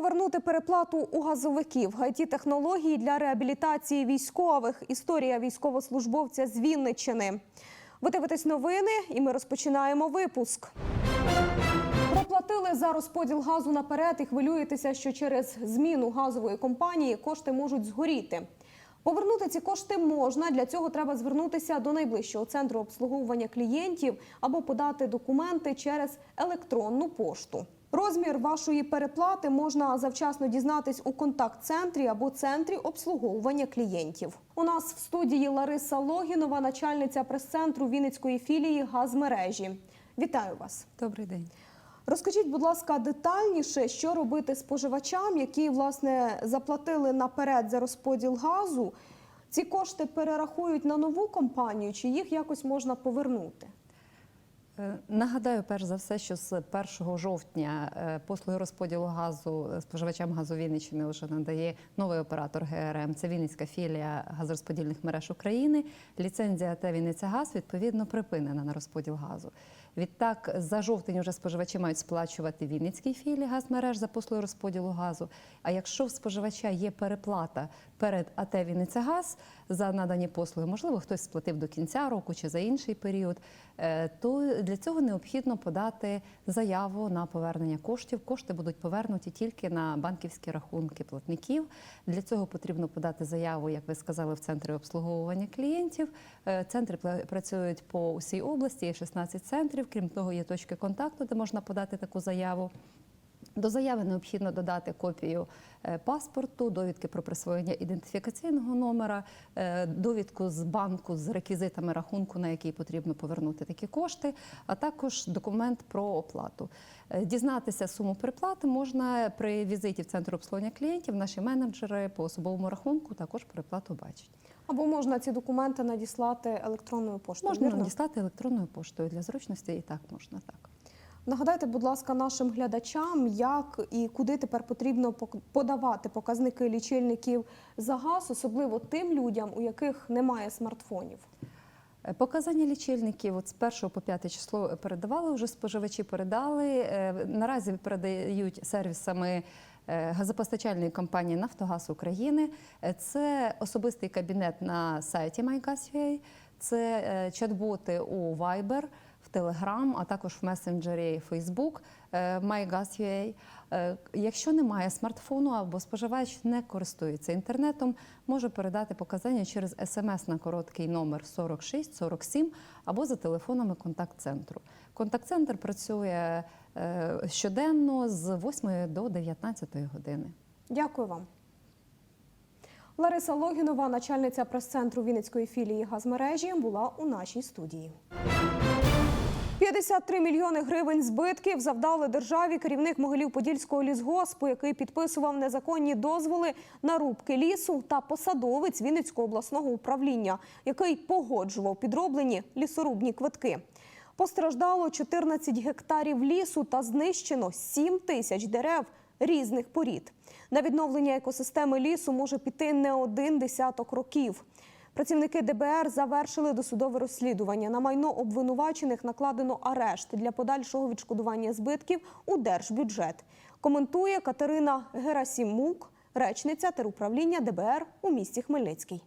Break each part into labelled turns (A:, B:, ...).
A: Повернути переплату у газовиків? it технології для реабілітації військових. Історія військовослужбовця з Вінниччини. Ви дивитесь новини, і ми розпочинаємо випуск. Проплатили за розподіл газу наперед і хвилюєтеся, що через зміну газової компанії кошти можуть згоріти. Повернути ці кошти можна. Для цього треба звернутися до найближчого центру обслуговування клієнтів або подати документи через електронну пошту. Розмір вашої переплати можна завчасно дізнатись у контакт-центрі або центрі обслуговування клієнтів. У нас в студії Лариса Логінова, начальниця прес-центру Вінницької філії газмережі. Вітаю вас.
B: Добрий день.
A: Розкажіть, будь ласка, детальніше, що робити споживачам, які власне заплатили наперед за розподіл газу. Ці кошти перерахують на нову компанію, чи їх якось можна повернути?
B: Е, Нагадаю, перш за все, що з 1 жовтня е, послуги розподілу газу е, споживачам газу Вінниччини вже надає новий оператор ГРМ. Це Вінницька філія газорозподільних мереж України. Ліцензія ТЕ Вінниця Газ відповідно припинена на розподіл газу. Відтак, за жовтень вже споживачі мають сплачувати Вінницькій філії газмереж за послуги розподілу газу. А якщо в споживача є переплата перед АТ «Вінницягаз» за надані послуги, можливо, хтось сплатив до кінця року чи за інший період, е, то для цього необхідно подати заяву на повернення коштів. Кошти будуть повернуті тільки на банківські рахунки платників. Для цього потрібно подати заяву, як ви сказали, в центрі обслуговування клієнтів. Е, Центри працюють по усій області, є 16 центрів. Крім того, є точки контакту, де можна подати таку заяву. До заяви необхідно додати копію е, паспорту, довідки про присвоєння ідентифікаційного номера, е, довідку з банку з реквізитами рахунку, на який потрібно повернути такі кошти, а також документ про оплату. Е, Дізнатися суму переплати можна при візиті в центр обслуговування клієнтів. Наші менеджери по особовому рахунку також переплату бачать.
A: Або можна ці документи надіслати електронною поштою?
B: Можна
A: вірно?
B: надіслати електронною поштою для зручності, і так можна так.
A: Нагадайте, будь ласка, нашим глядачам, як і куди тепер потрібно подавати показники лічильників за газ, особливо тим людям, у яких немає смартфонів.
B: Е, Показання лічильників от з 1 по 5 число передавали, вже споживачі передали. Е, Наразі передають сервісами е, газопостачальної компанії Нафтогаз України. Е, Це особистий кабінет на сайті MyGas.ua, це е, чат-боти у Viber, Telegram, а також в месенджері Facebook е, MyGas.ua. Е, Якщо немає смартфону або споживач не користується інтернетом, може передати показання через смс на короткий номер 4647 або за телефонами контакт-центру. Контакт-центр працює е, щоденно з 8 до 19 години.
A: Дякую вам. Лариса Логінова, начальниця прес-центру Вінницької філії газмережі, була у нашій студії. 53 мільйони гривень збитків завдали державі керівник Могилів-Подільського лісгоспу, який підписував незаконні дозволи на рубки лісу, та посадовець Вінницького обласного управління, який погоджував підроблені лісорубні квитки. Постраждало 14 гектарів лісу та знищено 7 тисяч дерев різних порід. На відновлення екосистеми лісу може піти не один десяток років. Працівники ДБР завершили досудове розслідування. На майно обвинувачених накладено арешт для подальшого відшкодування збитків у держбюджет. Коментує Катерина Герасімук, речниця теруправління ДБР у місті Хмельницький.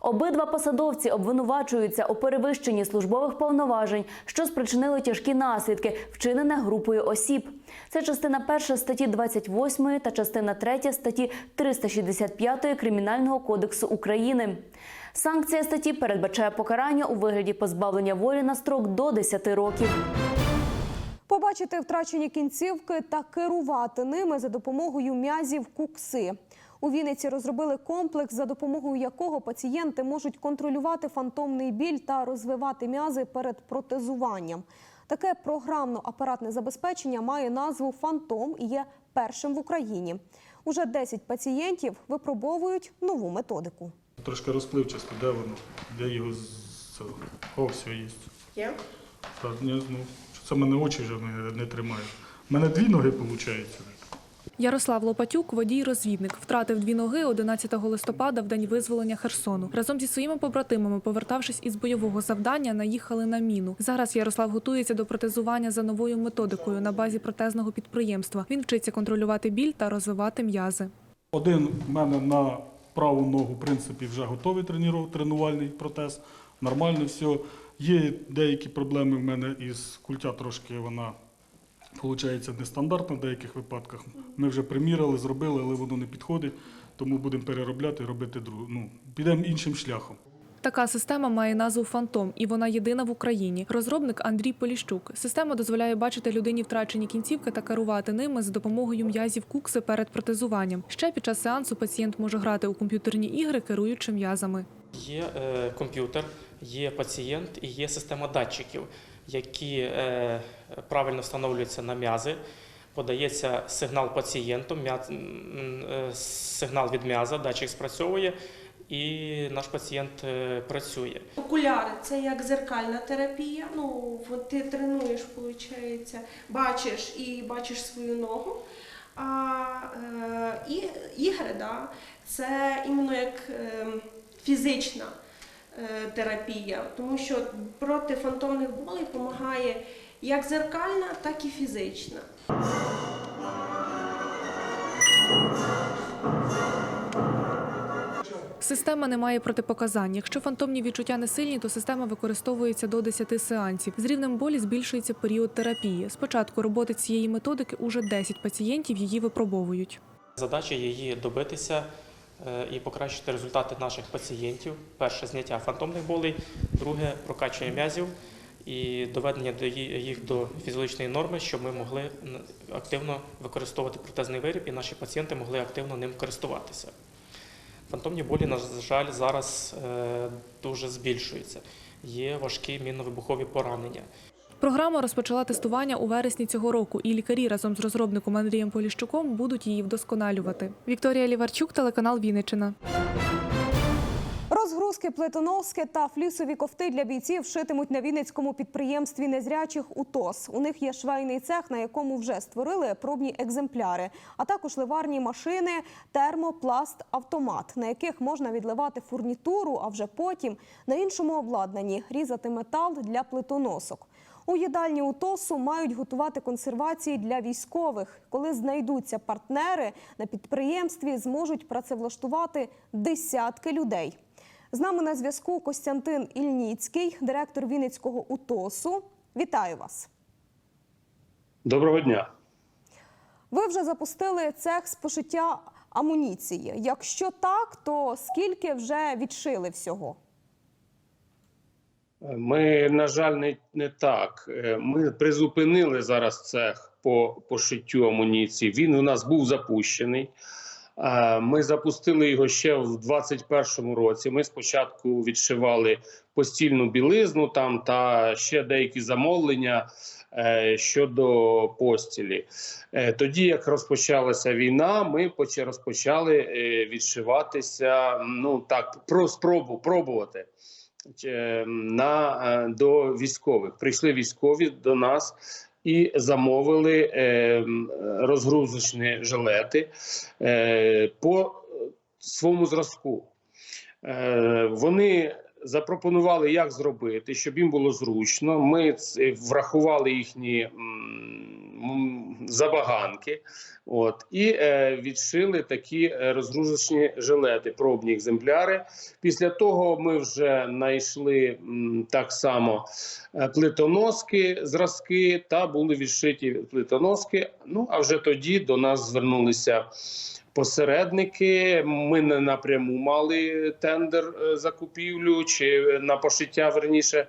C: Обидва посадовці обвинувачуються у перевищенні службових повноважень, що спричинило тяжкі наслідки, вчинене групою осіб. Це частина 1 статті 28 та частина 3 статті 365 Кримінального кодексу України. Санкція статті передбачає покарання у вигляді позбавлення волі на строк до 10 років.
A: Побачити втрачені кінцівки та керувати ними за допомогою м'язів кукси. У Вінниці розробили комплекс, за допомогою якого пацієнти можуть контролювати фантомний біль та розвивати м'язи перед протезуванням. Таке програмно-апаратне забезпечення має назву Фантом і є першим в Україні. Уже 10 пацієнтів випробовують нову методику.
D: Трошки розпливчасто, де воно? Де його з цього? О, все є.
E: Є?
D: Та, ні, ну, це мене очі вже не, не тримають. У мене дві ноги виходить.
E: Ярослав Лопатюк, водій-розвідник, втратив дві ноги 11 листопада в день визволення Херсону. Разом зі своїми побратимами, повертавшись із бойового завдання, наїхали на міну. Зараз Ярослав готується до протезування за новою методикою на базі протезного підприємства. Він вчиться контролювати біль та розвивати м'язи.
D: Один в мене на праву ногу, в принципі, вже готовий тренувальний протез. Нормально все. Є деякі проблеми в мене із культя трошки вона. Виходить, нестандартна в деяких випадках. Ми вже приміряли, зробили, але воно не підходить, тому будемо переробляти і робити другу. Ну, підемо іншим шляхом.
E: Така система має назву Фантом, і вона єдина в Україні. Розробник Андрій Поліщук. Система дозволяє бачити людині втрачені кінцівки та керувати ними за допомогою м'язів кукси перед протезуванням. Ще під час сеансу пацієнт може грати у комп'ютерні ігри, керуючи м'язами.
F: Є е, комп'ютер, є пацієнт і є система датчиків, які е, правильно встановлюються на м'язи. Подається сигнал пацієнту, е, сигнал від м'яза, датчик спрацьовує, і наш пацієнт е, працює.
G: Окуляри це як зеркальна терапія. Ну, ти тренуєш, виходить, бачиш і бачиш свою ногу. А е, ігри, да, це іменно як е, фізична терапія, тому що проти фантомних болей допомагає як зеркальна, так і фізична.
E: Система не має протипоказань. Якщо фантомні відчуття не сильні, то система використовується до 10 сеансів. З рівнем болі збільшується період терапії. Спочатку роботи цієї методики уже 10 пацієнтів її випробовують.
F: Задача її добитися е, і покращити результати наших пацієнтів. Перше зняття фантомних болей, друге прокачування м'язів і доведення їх до фізіологічної норми, щоб ми могли активно використовувати протезний виріб і наші пацієнти могли активно ним користуватися. Фантомні болі, на жаль, зараз е, дуже збільшуються. Є важкі мінно-вибухові поранення.
E: Програма розпочала тестування у вересні цього року, і лікарі разом з розробником Андрієм Поліщуком будуть її вдосконалювати. Вікторія Ліварчук, телеканал Вінниччина.
A: Розгрузки, плитоноски та флісові кофти для бійців шитимуть на Вінницькому підприємстві незрячих УТОС. У них є швейний цех, на якому вже створили пробні екземпляри, а також ливарні машини, термопласт, автомат, на яких можна відливати фурнітуру, а вже потім на іншому обладнанні різати метал для плитоносок. У їдальні УТОСу мають готувати консервації для військових. Коли знайдуться партнери на підприємстві, зможуть працевлаштувати десятки людей. З нами на зв'язку Костянтин Ільніцький, директор Вінницького УТОСу. Вітаю вас.
H: Доброго дня.
A: Ви вже запустили цех з пошиття амуніції. Якщо так, то скільки вже відшили всього?
H: Ми, на жаль, не, не так. Е, Ми призупинили зараз цех по пошиттю амуніції. Він у нас був запущений. Е, Ми запустили його ще в 2021 році. Ми спочатку відшивали постільну білизну там та ще деякі замовлення е, щодо постілі. Тоді, як розпочалася війна, ми поча- розпочали відшиватися. Ну так, про спробу пробувати на е, до військових. Прийшли військові до нас і замовили е, розгрузочні жилети е, по своєму зразку. Е, Вони запропонували, як зробити, щоб їм було зручно. Ми врахували їхні забаганки. От і е, відшили такі е, розгрузочні жилети, пробні екземпляри. Після того ми вже знайшли так само е, плитоноски, зразки та були відшиті плитоноски. Ну а вже тоді до нас звернулися. Посередники, ми не напряму мали тендер е, закупівлю чи на пошиття верніше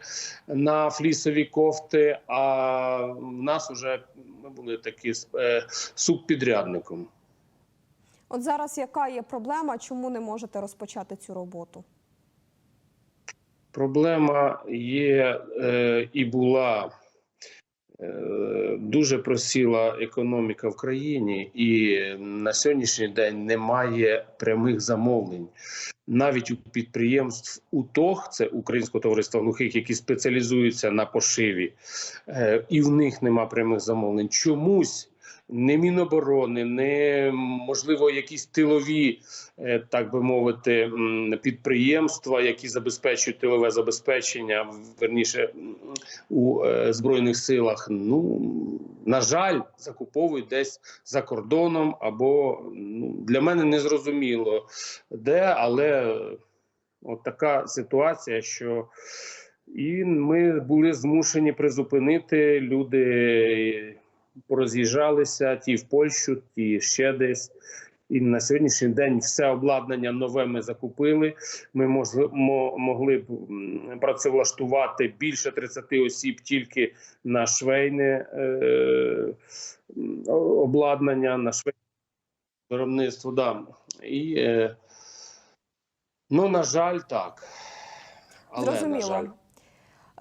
H: на флісові кофти. А в нас вже ми були такі е, субпідрядником.
A: От зараз яка є проблема, чому не можете розпочати цю роботу?
H: Проблема є е, і була дуже просіла економіка в країні, і на сьогоднішній день немає прямих замовлень. Навіть у підприємств УТОГ, це Українського товариства глухих, які спеціалізуються на пошиві, е, і в них нема прямих замовлень. Чомусь не Міноборони, не можливо якісь тилові, е, так би мовити, підприємства, які забезпечують тилове забезпечення, верніше у е, збройних силах. Ну на жаль, закуповують десь за кордоном, або ну для мене не зрозуміло де, але от така ситуація, що і ми були змушені призупинити люди. Пороз'їжджалися ті в Польщу, ті ще десь. І на сьогоднішній день все обладнання нове ми закупили. Ми могли б працевлаштувати більше 30 осіб тільки на швейне е, обладнання, на швейне виробництво. Да. І, е, ну, на жаль, так. Але, на жаль.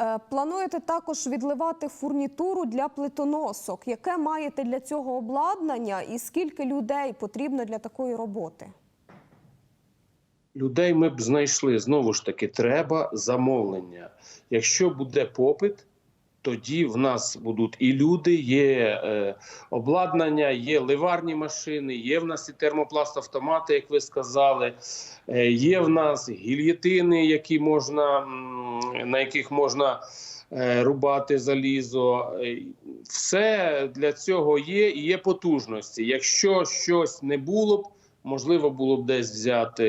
A: Е, Плануєте також відливати фурнітуру для плитоносок. Яке маєте для цього обладнання і скільки людей потрібно для такої роботи?
H: людей ми б знайшли. Знову ж таки, треба замовлення. Якщо буде попит, тоді в нас будуть і люди, є е, обладнання, є ливарні машини, є в нас і термопласт-автомати, як ви сказали. Е, є в нас гільєтини, які можна, на яких можна е, рубати залізо. Е, Все для цього є і є потужності. Якщо щось не було б, можливо було б десь взяти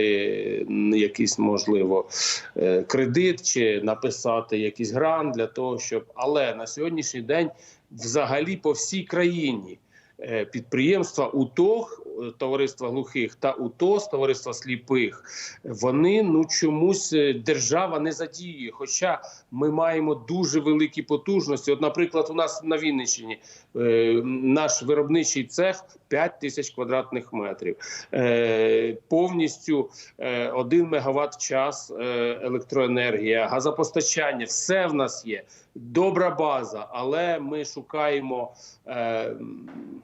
H: якийсь, можливо, е, кредит чи написати якийсь грант для того, щоб. Але на сьогоднішній день взагалі по всій країні підприємства УТОГ, товариства глухих та УТОС, товариства сліпих, вони ну чомусь е, держава не задіює. Хоча ми маємо дуже великі потужності. От, наприклад, у нас на Вінниччині наш виробничий цех 5 тисяч квадратних метрів, е, повністю е, 1 мегаватт в час е, електроенергія, газопостачання, все в нас є. Добра база, але ми шукаємо, е,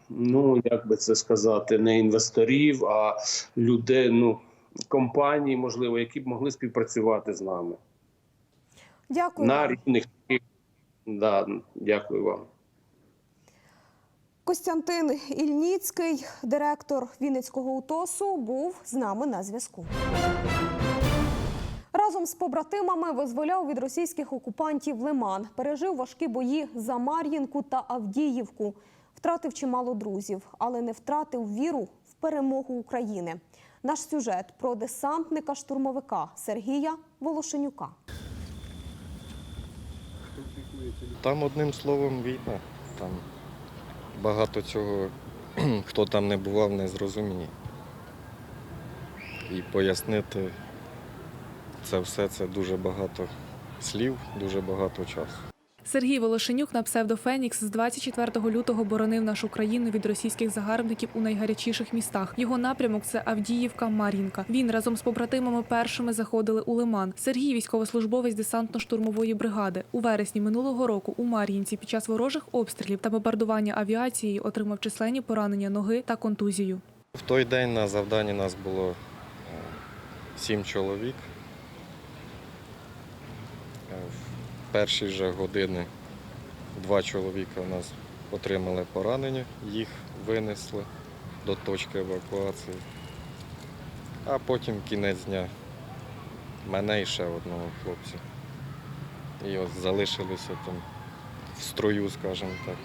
H: ну як би це сказати, не інвесторів, а людей, ну компаній, можливо, які б могли співпрацювати з нами
A: Дякую.
H: на рівних. Да, дякую вам.
A: Костянтин Ільніцький, директор Вінницького УТОСу, був з нами на зв'язку. Разом з побратимами визволяв від російських окупантів Лиман. Пережив важкі бої за Мар'їнку та Авдіївку. Втратив чимало друзів, але не втратив віру в перемогу України. Наш сюжет про десантника-штурмовика Сергія Волошенюка.
I: Там одним словом війна. Там багато цього, хто там не бував, не зрозуміє. І пояснити це все це дуже багато слів, дуже багато часу.
E: Сергій Волошенюк на псевдо Фенікс з 24 лютого боронив нашу країну від російських загарбників у найгарячіших містах. Його напрямок це Авдіївка, Мар'їнка. Він разом з побратимами першими заходили у Лиман. Сергій військовослужбовець десантно-штурмової бригади. У вересні минулого року у Мар'їнці під час ворожих обстрілів та бомбардування авіацією отримав численні поранення ноги та контузію.
I: В той день на завданні нас було е, сім чоловік. Перші же години два чоловіка у нас отримали поранення, їх винесли до точки евакуації. А потім кінець дня мене і ще одного хлопця. І от залишилися там в строю, скажімо так,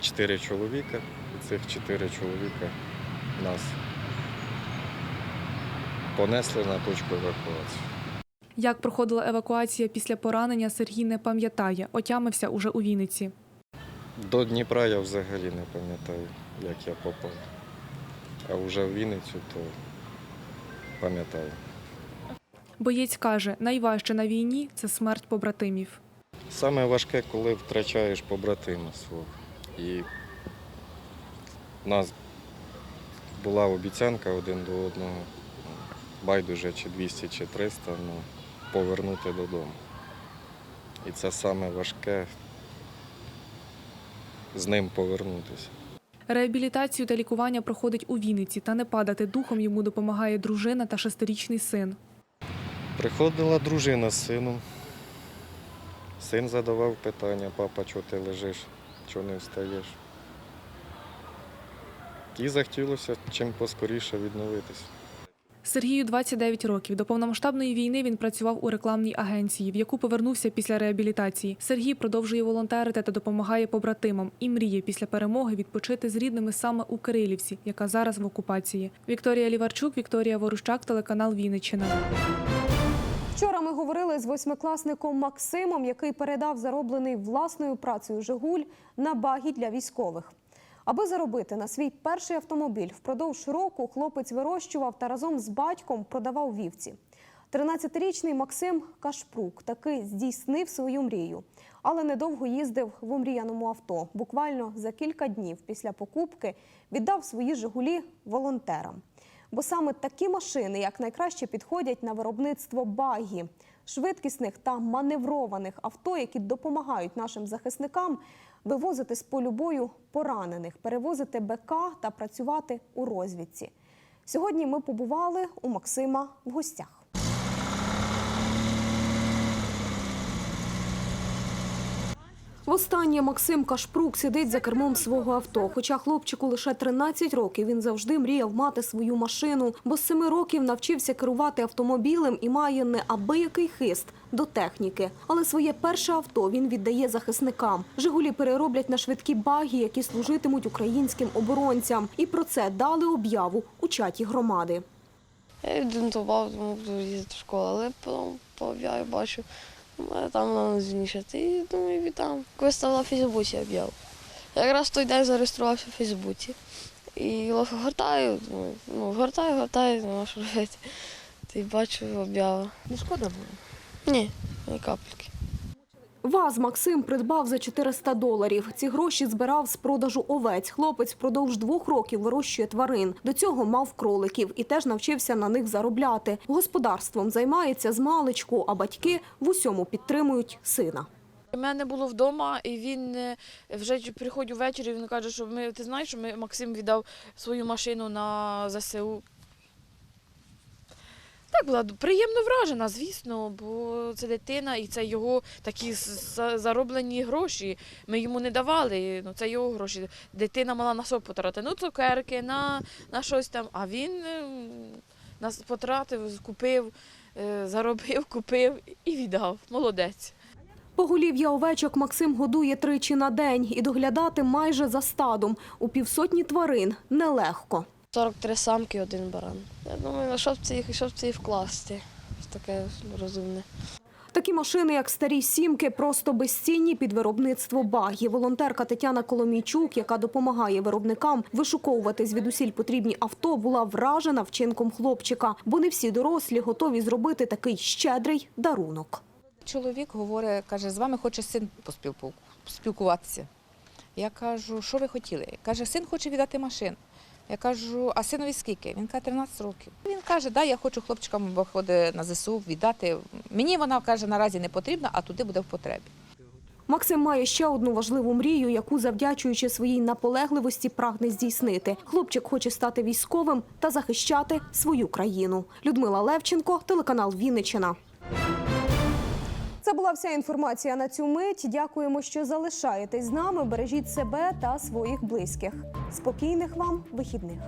I: чотири чоловіка. І цих чотири чоловіка нас понесли на точку евакуації.
E: Як проходила евакуація після поранення, Сергій не пам'ятає. Отямився уже у Вінниці.
I: До Дніпра я взагалі не пам'ятаю, як я попав. А вже в Вінницю то пам'ятаю.
E: Боєць каже, найважче на війні це смерть побратимів.
I: Саме важке, коли втрачаєш побратима свого. І в нас була обіцянка один до одного, байдуже чи 200, чи 300, ну, повернути додому. І це саме важке з ним повернутися.
E: Реабілітацію та лікування проходить у Вінниці, та не падати духом йому допомагає дружина та шестирічний син.
I: Приходила дружина з сином. Син задавав питання, папа, чого ти лежиш, чого не встаєш. І захотілося чим поскоріше відновитися.
E: Сергію 29 років. До повномасштабної війни він працював у рекламній агенції, в яку повернувся після реабілітації. Сергій продовжує волонтерити та допомагає побратимам і мріє після перемоги відпочити з рідними саме у Кирилівці, яка зараз в окупації. Вікторія Ліварчук, Вікторія Ворущак, телеканал Вінниччина.
A: Вчора ми говорили з восьмикласником Максимом, який передав зароблений власною працею Жигуль на багі для військових. Аби заробити на свій перший автомобіль, впродовж року хлопець вирощував та разом з батьком продавав вівці. 13-річний Максим Кашпрук таки здійснив свою мрію, але недовго їздив в омріяному авто. Буквально за кілька днів після покупки віддав свої Жигулі волонтерам. Бо саме такі машини якнайкраще підходять на виробництво багі, швидкісних та маневрованих авто, які допомагають нашим захисникам вивозити з полю бою поранених, перевозити БК та працювати у розвідці. Сьогодні ми побували у Максима в гостях. Востаннє Максим Кашпрук сидить за кермом свого авто. Хоча хлопчику лише 13 років, він завжди мріяв мати свою машину, бо з 7 років навчився керувати автомобілем і має неабиякий хист до техніки. Але своє перше авто він віддає захисникам. Жигулі перероблять на швидкі баги, які служитимуть українським оборонцям. І про це дали об'яву у чаті громади.
J: Я віддентував, думав, буду їздити в школу, але потім по об'яві бачу, там вона звільнішати. І думаю, віддам. Коли стала в Фейсбуці об'яву. Якраз в той день зареєструвався в Фейсбуці. І гортаю, думаю, ну, гортаю, гортаю, нема що робити. Та й бачу об'яву.
K: Не шкода було?
J: Ні, ні капельки.
A: ВАЗ Максим придбав за 400 доларів. Ці гроші збирав з продажу овець. Хлопець впродовж двох років вирощує тварин. До цього мав кроликів і теж навчився на них заробляти. Господарством займається з маличку, а батьки в усьому підтримують сина.
K: У мене було вдома, і він е, вже приходив ввечері, він каже, що ми, ти знаєш, що ми, Максим віддав свою машину на ЗСУ. Так, була приємно вражена, звісно, бо це дитина і це його такі зароблені гроші. Ми йому не давали, ну це його гроші. Дитина мала на що потратити? Ну, цукерки, на, на щось там. А він е, нас потратив, купив, е, заробив, купив і віддав. Молодець.
A: Поголів'я овечок Максим годує тричі на день і доглядати майже за стадом. У півсотні тварин нелегко.
J: 43 самки, один баран. Я думаю, на що б це їх, що б це їх вкласти? в Таке розумне.
A: Такі машини, як старі сімки, просто безцінні під виробництво багі. Волонтерка Тетяна Коломійчук, яка допомагає виробникам вишуковувати звідусіль потрібні авто, була вражена вчинком хлопчика, бо не всі дорослі готові зробити такий щедрий дарунок.
L: Чоловік говорить, каже, з вами хоче син поспілку- поспілкуватися. Я кажу, що ви хотіли? Каже, син хоче віддати машину. Я кажу, а синові скільки? Він каже, 13 років. Він каже, да, я хочу хлопчикам, бо ходить на ЗСУ, віддати. Мені вона каже, наразі не потрібна, а туди буде в потребі.
A: Максим має ще одну важливу мрію, яку, завдячуючи своїй наполегливості, прагне здійснити. Хлопчик хоче стати військовим та захищати свою країну. Людмила Левченко, телеканал Вінниччина. Це була вся інформація на цю мить. Дякуємо, що залишаєтесь з нами. Бережіть себе та своїх близьких. Спокійних вам вихідних.